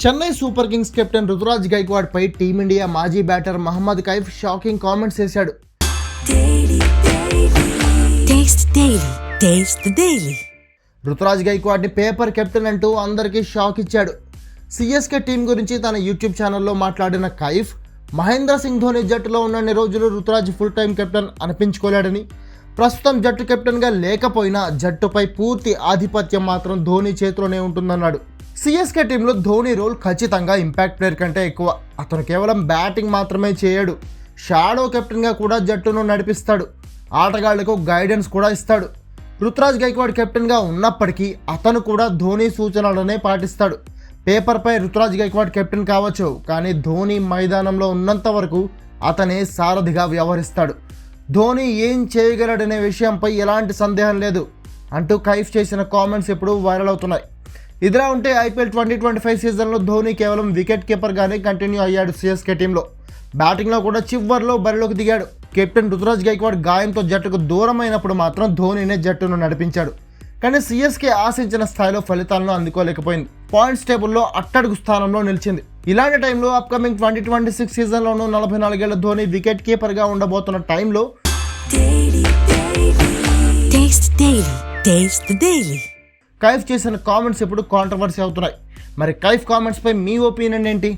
Chennai super kings captain Ruturaj Gaikwad పై Team India మాజీ batter Mohammad Kaif shocking comments చేశాడు. Ruturaj గైక్వాడ్ని paper captain అంటూ అందరికీ shock ఇచ్చాడు. సిఎస్కే టీం గురించి తన యూట్యూబ్ ఛానల్లో మాట్లాడిన కైఫ్ మహేంద్ర సింగ్ ధోని జట్టులో ఉన్నన్ని రోజులు రుతురాజ్ ఫుల్ టైం కెప్టెన్ అనిపించుకోలేడని. ప్రస్తుతం జట్టు కెప్టెన్గా లేకపోయినా జట్టుపై పూర్తి ఆధిపత్యం మాత్రం ధోని చేతిలోనే ఉంటుందన్నాడు. సిఎస్కే టీంలో ధోని రోల్ ఖచ్చితంగా ఇంపాక్ట్ ప్లేయర్ కంటే ఎక్కువ. అతను కేవలం బ్యాటింగ్ మాత్రమే చేయడు. షాడో కెప్టెన్గా కూడా జట్టును నడిపిస్తాడు. ఆటగాళ్ళకు గైడెన్స్ కూడా ఇస్తాడు. రుతురాజ్ గైక్వాడ్ కెప్టెన్గా ఉన్నప్పటికీ అతను కూడా ధోని సూచనలనే పాటిస్తాడు. పేపర్పై రుతురాజ్ గైక్వాడ్ కెప్టెన్ కావచ్చు కానీ ధోని మైదానంలో ఉన్నంత వరకు అతనే సారథిగా వ్యవహరిస్తాడు. ధోని ఏం చేయగలడనే విషయంపై ఎలాంటి సందేహం లేదు అంటూ కైఫ్ చేసిన కామెంట్స్ ఇప్పుడు వైరల్ అవుతున్నాయి. ఇదిలా ఉంటే ఐపీఎల్ ట్వంటీ ట్వంటీ ఫైవ్ సీజన్లో ధోని కేవలం వికెట్ కీపర్గానే కంటిన్యూ అయ్యాడు సిఎస్కే టీంలో. బ్యాటింగ్లో కూడా చివర్లో బరిలోకి దిగాడు. కెప్టెన్ రుతురాజ్ గైక్వాడ్ గాయంతో జట్టుకు దూరం అయినప్పుడు మాత్రం ధోనినే జట్టును నడిపించాడు. కానీ సిఎస్కే ఆశించిన స్థాయిలో ఫలితాలను అందుకోలేకపోయింది. పాయింట్స్ టేబుల్లో అట్టడుగు స్థానంలో నిలిచింది. ఇలాంటి టైంలో అప్కమింగ్ ట్వంటీ ట్వంటీ సిక్స్ సీజన్లోనూ నలభై నాలుగేళ్ళ ధోని వికెట్ కీపర్గా ఉండబోతున్న టైంలో కైఫ్ చేసిన కామెంట్స్ ఇప్పుడు కాంట్రవర్సీ అవుతున్నాయి మరి కైఫ్ కామెంట్స్పై మీ ఒపీనియన్ ఏంటి